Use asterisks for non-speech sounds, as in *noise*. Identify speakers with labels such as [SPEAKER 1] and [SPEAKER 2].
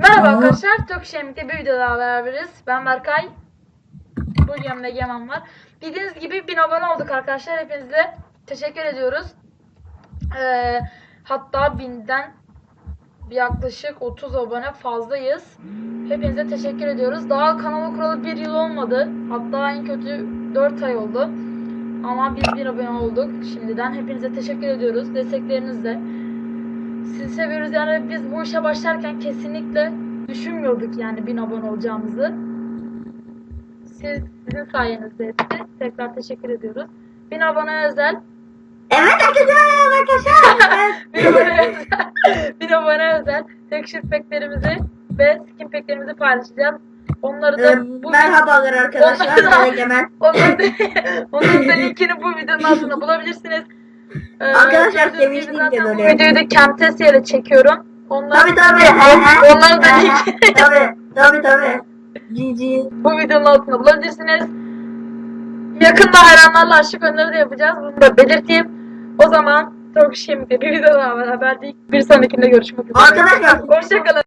[SPEAKER 1] Merhaba
[SPEAKER 2] Aa.
[SPEAKER 1] arkadaşlar, Tok Şemik'te bir video daha beraberiz. Ben Berkay. Bu yanımda Egemen var. Bildiğiniz gibi 1000 abone olduk arkadaşlar. Hepinize teşekkür ediyoruz. Ee, hatta 1000'den bir yaklaşık 30 abone fazlayız. Hepinize teşekkür ediyoruz. Daha kanalı kuralı bir yıl olmadı. Hatta en kötü 4 ay oldu. Ama biz bir abone olduk şimdiden. Hepinize teşekkür ediyoruz. Desteklerinizle. Sizi seviyoruz yani biz bu işe başlarken kesinlikle düşünmüyorduk yani 1000 abone olacağımızı. Siz, sizin sayenizde hepsi. Tekrar teşekkür ediyoruz. 1000 abone özel.
[SPEAKER 2] Evet arkadaşlar *laughs* arkadaşlar.
[SPEAKER 1] 1000 abone özel. *laughs* 1000 abone özel. Tekşir peklerimizi ve skin peklerimizi paylaşacağız. Onları da
[SPEAKER 2] Ee,
[SPEAKER 1] bu
[SPEAKER 2] Merhabalar arkadaşlar. *laughs*
[SPEAKER 1] Onları da-
[SPEAKER 2] Ben.
[SPEAKER 1] Onların da, onların da linkini bu videonun altında bulabilirsiniz. Ee,
[SPEAKER 2] Arkadaşlar,
[SPEAKER 1] zaten
[SPEAKER 2] de
[SPEAKER 1] bu
[SPEAKER 2] böyle.
[SPEAKER 1] videoyu da Camtasia ile çekiyorum. Onlar,
[SPEAKER 2] Tabii tabii. he.
[SPEAKER 1] Onları da link-
[SPEAKER 2] Tabii tabii tabii. GG.
[SPEAKER 1] bu videonun altında bulabilirsiniz. Yakında hayranlarla aşık önleri de yapacağız. Bunu da belirteyim. O zaman çok şimdi bir video daha beraberdik. Bir sonrakinde görüşmek üzere.
[SPEAKER 2] Arkadaşlar
[SPEAKER 1] Hoşçakalın.